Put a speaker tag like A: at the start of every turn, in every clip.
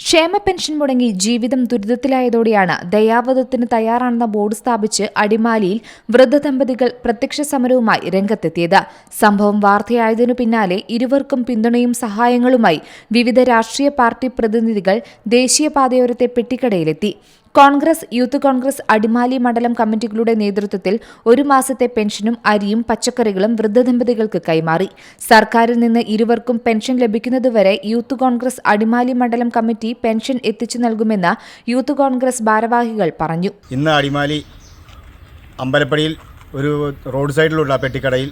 A: ക്ഷേമ പെൻഷൻ മുടങ്ങി ജീവിതം ദുരിതത്തിലായതോടെയാണ് ദയാവധത്തിന് തയ്യാറാണെന്ന ബോർഡ് സ്ഥാപിച്ച് അടിമാലിയിൽ വൃദ്ധദമ്പതികൾ പ്രത്യക്ഷ സമരവുമായി രംഗത്തെത്തിയത്. സംഭവം വാർത്തയായതിനു പിന്നാലെ ഇരുവർക്കും പിന്തുണയും സഹായങ്ങളുമായി വിവിധ രാഷ്ട്രീയ പാർട്ടി പ്രതിനിധികൾ ദേശീയപാതയോരത്തെ പെട്ടിക്കടയിലെത്തി. കോൺഗ്രസ് യൂത്ത് കോൺഗ്രസ് അടിമാലി മണ്ഡലം കമ്മിറ്റികളുടെ നേതൃത്വത്തിൽ ഒരു മാസത്തെ പെൻഷനും അരിയും പച്ചക്കറികളും വൃദ്ധദമ്പതികൾക്ക് കൈമാറി. സർക്കാരിൽ നിന്ന് ഇരുവർക്കും പെൻഷൻ ലഭിക്കുന്നതുവരെ യൂത്ത് കോൺഗ്രസ് അടിമാലി മണ്ഡലം കമ്മിറ്റി പെൻഷൻ എത്തിച്ചു നൽകുമെന്ന് യൂത്ത് കോൺഗ്രസ് ഭാരവാഹികൾ പറഞ്ഞു.
B: ഇന്ന് അടിമാലി അമ്പലപ്പടിയിൽ ഒരു റോഡ് സൈഡിലുള്ള പെട്ടിക്കടയിൽ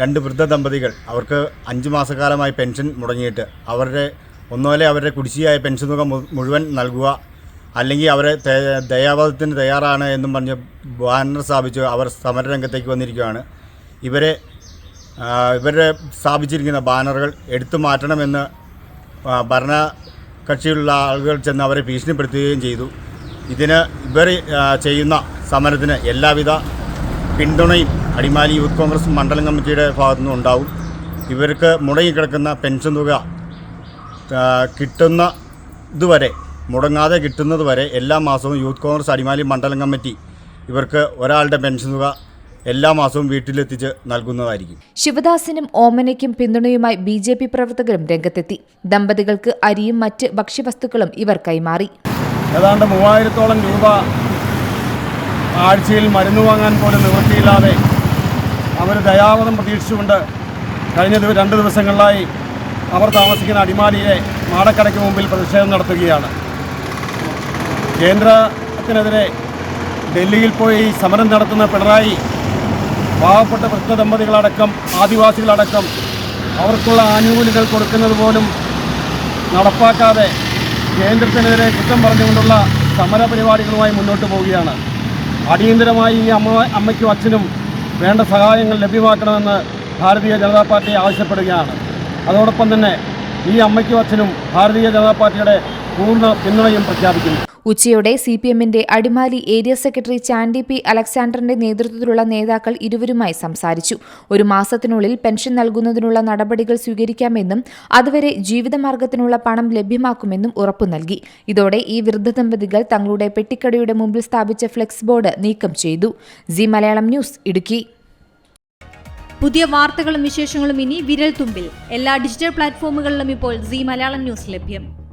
B: രണ്ട് വൃദ്ധ ദമ്പതികൾ അവർക്ക് അഞ്ച് മാസക്കാലമായി പെൻഷൻ മുടങ്ങിയിട്ട് അവരുടെ ഒന്നുപോലെ അവരുടെ കുടിശ്ശിയായ പെൻഷൻ തുക മുഴുവൻ നൽകുക അല്ലെങ്കിൽ അവരെ ദയാവാദത്തിന് തയ്യാറാണ് എന്നും പറഞ്ഞ് ബാനർ സ്ഥാപിച്ച് അവർ സമരരംഗത്തേക്ക് വന്നിരിക്കുകയാണ്. ഇവരെ ഇവരെ സ്ഥാപിച്ചിരിക്കുന്ന ബാനറുകൾ എടുത്തു മാറ്റണമെന്ന് ഭരണ കക്ഷിയിലുള്ള ആളുകൾ ചെന്ന് അവരെ ഭീഷണിപ്പെടുത്തുകയും ചെയ്തു. ഇതിന് ഇവർ ചെയ്യുന്ന സമരത്തിന് എല്ലാവിധ പിന്തുണയും അടിമാലി യൂത്ത് കോൺഗ്രസ് മണ്ഡലം കമ്മിറ്റിയുടെ ഭാഗത്തു നിന്നും ഉണ്ടാവും. ഇവർക്ക് മുടങ്ങിക്കിടക്കുന്ന പെൻഷൻ തുക കിട്ടുന്ന ഇതുവരെ മുടങ്ങാതെ കിട്ടുന്നത് വരെ എല്ലാ മാസവും യൂത്ത് കോൺഗ്രസ് അടിമാലി മണ്ഡലം കമ്മിറ്റി ഇവർക്ക് ഒരാളുടെ പെൻഷൻ തുക എല്ലാ മാസവും വീട്ടിലെത്തിച്ച് നൽകുന്നതായിരിക്കും.
A: ശിവദാസിനും ഓമനയ്ക്കും പിന്തുണയുമായി ബി ജെ പി പ്രവർത്തകരും രംഗത്തെത്തി. ദമ്പതികൾക്ക് അരിയും മറ്റ് ഭക്ഷ്യവസ്തുക്കളും ഇവർ കൈമാറി.
C: ഏതാണ്ട് മൂവായിരത്തോളം രൂപ ആഴ്ചയിൽ മരുന്ന് വാങ്ങാൻ പോലും നിവൃത്തിയില്ലാതെ അവർ ദയാവധം പ്രതീക്ഷിച്ചുകൊണ്ട് കഴിഞ്ഞ രണ്ട് ദിവസങ്ങളിലായി അവർ താമസിക്കുന്ന അടിമാലിയെ മാടക്കടയ്ക്ക് മുമ്പിൽ പ്രതിഷേധം നടത്തുകയാണ്. കേന്ദ്രത്തിനെതിരെ ഡൽഹിയിൽ പോയി സമരം നടത്തുന്ന പിണറായി പാവപ്പെട്ട വൃദ്ധ ദമ്പതികളടക്കം ആദിവാസികളടക്കം അവർക്കുള്ള ആനുകൂല്യങ്ങൾ കൊടുക്കുന്നത് പോലും നടപ്പാക്കാതെ കേന്ദ്രത്തിനെതിരെ കുറ്റം പറഞ്ഞുകൊണ്ടുള്ള സമര പരിപാടികളുമായി മുന്നോട്ട് പോവുകയാണ്. അടിയന്തരമായി ഈ അമ്മ അമ്മയ്ക്കും അച്ഛനും വേണ്ട സഹായങ്ങൾ ലഭ്യമാക്കണമെന്ന് ഭാരതീയ ജനതാ പാർട്ടി ആവശ്യപ്പെടുകയാണ്. അതോടൊപ്പം തന്നെ ഈ അമ്മയ്ക്കും അച്ഛനും ഭാരതീയ ജനതാ പാർട്ടിയുടെ പൂർണ പിന്തുണയും പ്രഖ്യാപിക്കുന്നു.
A: ഉച്ചയോടെ സി പി എമ്മിന്റെ Adimali area secretary Chandy P അലക്സാണ്ടറിന്റെ നേതൃത്വത്തിലുള്ള നേതാക്കൾ ഇരുവരുമായി സംസാരിച്ചു. ഒരു മാസത്തിനുള്ളിൽ പെൻഷൻ നൽകുന്നതിനുള്ള നടപടികൾ സ്വീകരിക്കാമെന്നും അതുവരെ ജീവിതമാർഗത്തിനുള്ള പണം ലഭ്യമാക്കുമെന്നും ഉറപ്പു നൽകി. ഇതോടെ ഈ വൃദ്ധ ദമ്പതികൾ തങ്ങളുടെ പെട്ടിക്കടയുടെ മുമ്പിൽ സ്ഥാപിച്ച ഫ്ലെക്സ് ബോർഡ് നീക്കം ചെയ്തു. C Malayalam news Idukki.
D: പുതിയ വാർത്തകളും വിശേഷങ്ങളും ഇനി വിരൽ തുമ്പിൽ എല്ലാ ഡിജിറ്റൽ പ്ലാറ്റ്ഫോമുകളിലും ഇപ്പോൾ സി മലയാളം ന്യൂസ് ലഭ്യം.